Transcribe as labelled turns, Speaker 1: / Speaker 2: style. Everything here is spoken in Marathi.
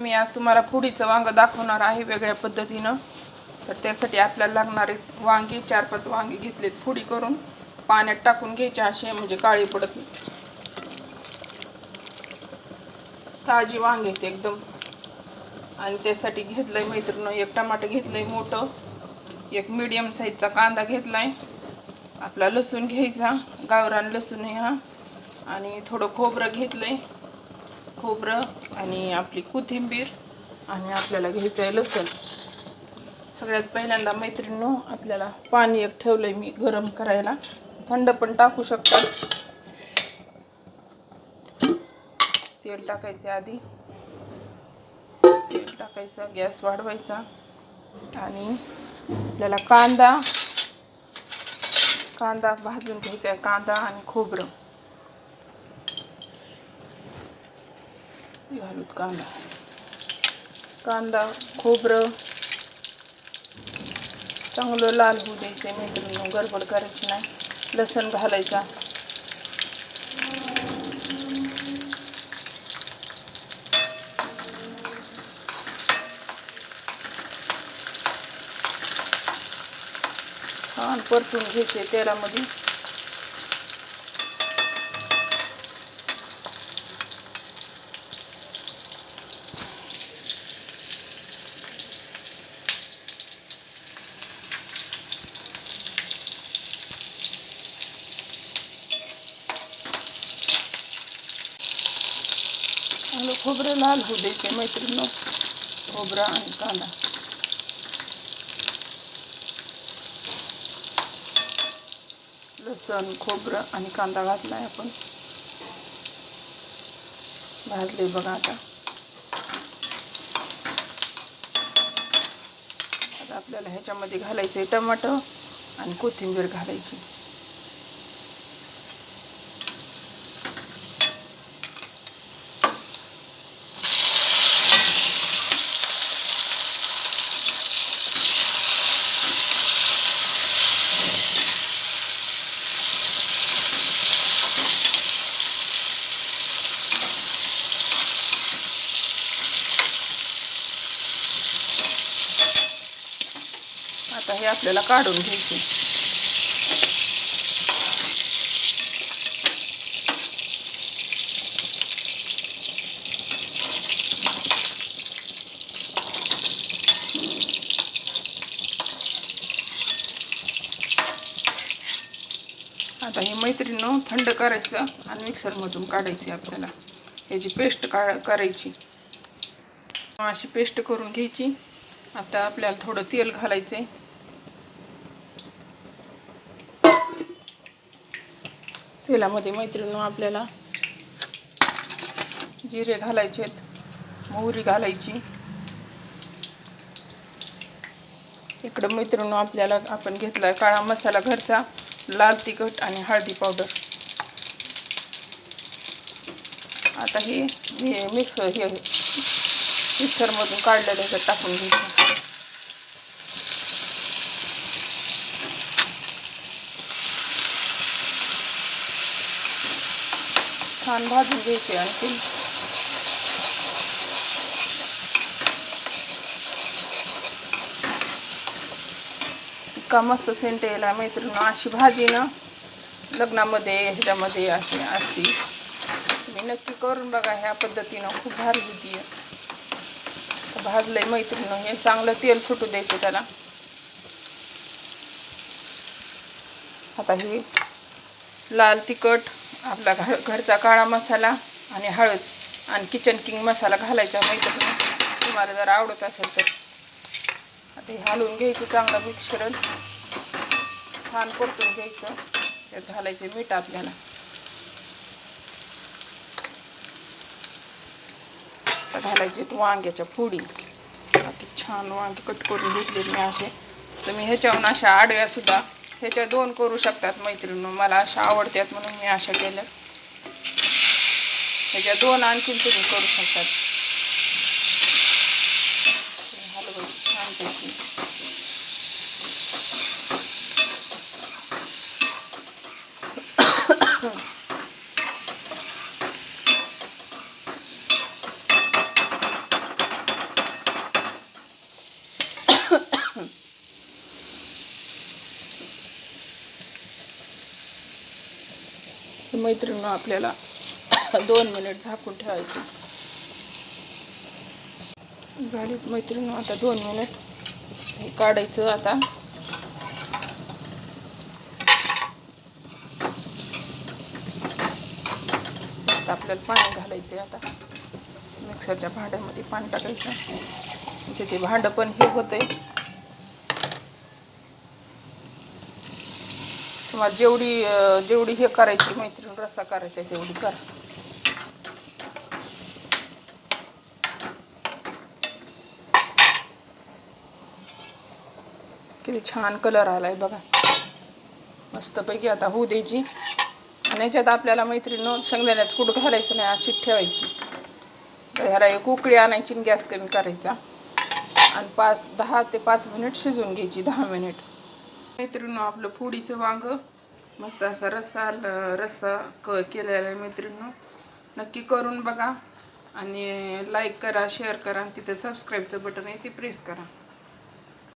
Speaker 1: मी आज तुम्हाला फोडीचं वांग दाखवणार आहे वेगळ्या पद्धतीनं. तर त्यासाठी आपल्याला लागणारे वांगी चार पाच वांगी घेतलेत फोडी करून. पाण्यात टाकून घ्यायचे असे म्हणजे काळी पडत ताजी वांगी येते एकदम. आणि त्यासाठी घेतलंय मैत्रीनं एक टमाटर घेतलंय मोठं. एक मीडियम साईजचा कांदा घेतलाय. आपला लसूण घ्यायचा गावरान लसूण हा. आणि थोडं खोबरं घेतलंय. खोबरं आणि आपली कोथिंबीर आणि आपल्याला घ्यायचं आहे लसण. सगळ्यात पहिल्यांदा मैत्रिणीनो आपल्याला पाणी एक ठेवलंय मी गरम करायला. थंड पण टाकू शकतात तेल टाकायचे आधी. तेल टाकायचं गॅस वाढवायचा. आणि आपल्याला कांदा कांदा भाजून घ्यायचा आहे कांदा आणि खोबरं. घालूत कांदा. कांदा खोबरं. चांगलं लाल होऊ द्यायचं मैत्रिणी गडबड करायची नाही. लसण घालायचा. छान परतून घ्यायचे तेलामध्ये. खोबरं लाल होऊ द्यायचे मैत्रिणी खोबरा आणि कांदा. लसण खोबरं आणि कांदा घातलाय आपण. भाजले बघा आता. आता आपल्याला ह्याच्यामध्ये घालायचं आहे टमाटर आणि कोथिंबीर घालायची. आता हे आपल्याला काढून घ्यायचे. आता हे मैत्रिणं थंड करायचं आणि मिक्सरमधून काढायची आपल्याला. याची पेस्ट का करायची. अशी पेस्ट करून घ्यायची. आता आपल्याला थोडं तेल घालायचं आहे तेलामध्ये मैत्रिणी आपल्याला जिरे घालायचे मोहरी घालायची. इकडं मैत्रिणी आपल्याला आपण घेतला काळा मसाला घरचा लाल तिखट आणि हळदी पावडर. आता हे मिक्स हे मिक्सरमधून काढलेलं टाकून घ्यायचं. छान भाजून घ्यायचे आणखी मस्त सेंट यायला मैत्रिणी अशी भाजी ना। लग्नामध्ये ह्याच्यामध्ये अशी असती तुम्ही नक्की करून बघा खूप भारी होती आहे भाजलंय मैत्रिणी हे चांगलं तेल सुटू द्यायचं आता हे लाल तिखट। आपला घ घरचा काळा मसाला आणि हळद आणि किचन किंग मसाला घालायचा. माहिती तुम्हाला जर आवडत असेल तर. आता हे हलवून घ्यायचं चांगलं मिक्सरण छान परतून घ्यायचं. त्यात घालायचं मीठ आपल्याला. आता घालायचे वांग्याच्या फोडी बाकी छान वांगे कट करून घेतले मी असे. तर मी ह्याच्याहून अशा आडव्यासुद्धा ह्याच्या दोन करू शकतात मैत्रिणी. मला अशा आवडतात म्हणून मी अशा केल्या. ह्याच्या दोन आणखीन तुम्ही करू शकतात. मैत्रिणी आपल्याला दोन मिनिट झाकून ठेवायची. झालीच मैत्रिणी आता दोन मिनिट. हे काढायचं आता. आता आपल्याला पाणी घालायचं आहे आता. मिक्सरच्या भांड्यामध्ये पाणी टाकायचं. म्हणजे ते भांडं पण हे होतंय. तुम्हाला जेवढी जेवढी हे करायची मैत्रीण रस्सा करायचा आहे तेवढी करा. किती छान कलर आलाय बघा. मस्तपैकी आता होऊ द्यायची. आणि याच्यात आपल्याला मैत्रीण शेंगदाण्यात कूट घालायचं नाही अशीच ठेवायची. तर ह्याला एक उकळी आणायची आणि गॅस कमी करायचा. आणि पाच दहा ते पाच मिनिट शिजवून घ्यायची दहा मिनिट. मैत्रिणी आपलं फोडीचं वांग मस्त असा रस्सा रस्सा क केलेला आहे मैत्रिणीनं. नक्की करून बघा आणि लाईक करा शेअर करा आणि तिथे सबस्क्राईबचं बटन आहे ते प्रेस करा.